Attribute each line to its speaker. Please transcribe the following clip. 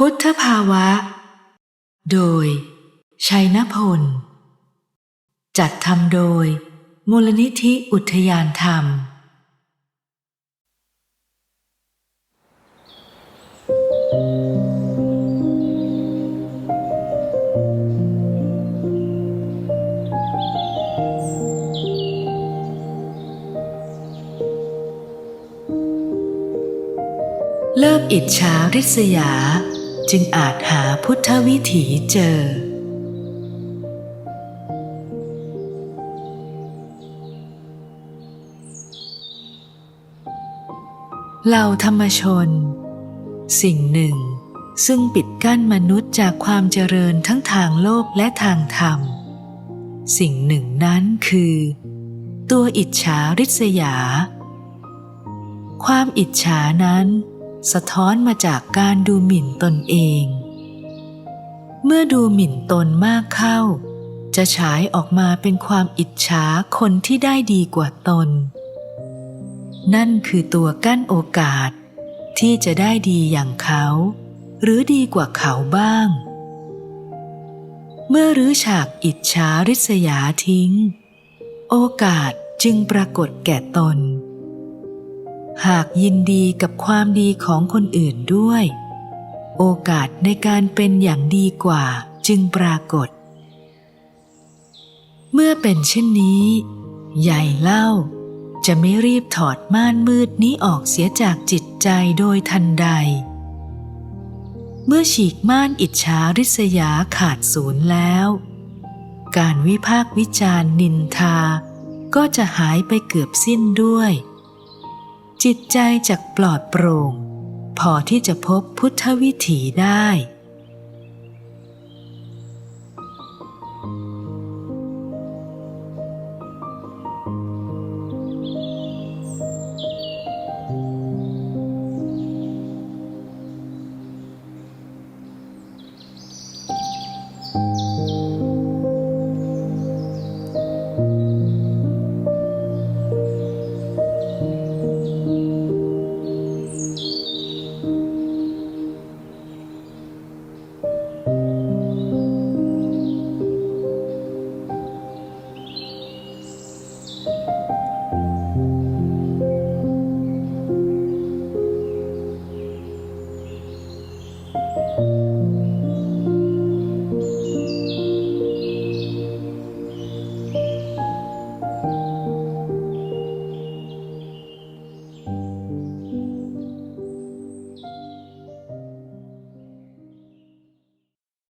Speaker 1: พุทธภาวะ โดย ชัยนพล จัดทำโดย มูลนิธิอุทยานธรรม เลิกอิจฉาริษยา จึงอาจหาพุทธวิถีเจอเหล่าธรรมชน สิ่งหนึ่ง ซึ่งปิดกั้นมนุษย์จากความเจริญทั้งทางโลกและทางธรรม สิ่งหนึ่งนั้นคือ ตัวอิจฉาริษยา ความอิจฉานั้น สะท้อนมาจากการดูหมิ่นตนเอง เมื่อดูหมิ่นตนมากเข้า จะฉายออกมาเป็นความอิจฉาคนที่ได้ดีกว่าตน นั่นคือตัวกั้นโอกาสที่จะได้ดีอย่างเขา หรือดีกว่าเขาบ้าง เมื่อรื้อฉากอิจฉาริษยาทิ้ง โอกาสจึงปรากฏแก่ตน หากยินดีกับความดีของคนอื่นด้วย โอกาสในการเป็นอย่างดีกว่าจึงปรากฏ เมื่อเป็นเช่นนี้ใหญ่เล่า จะไม่รีบถอดม่านมืดนี้ออกเสียจากจิตใจโดยทันใด เมื่อฉีกม่านอิจฉาริษยาขาดศูนย์แล้ว การวิพากษ์วิจารณ์นินทา ก็จะหายไปเกือบสิ้นด้วย จิตใจจักปลอดโปร่ง พอที่จะพบพุทธวิถีได้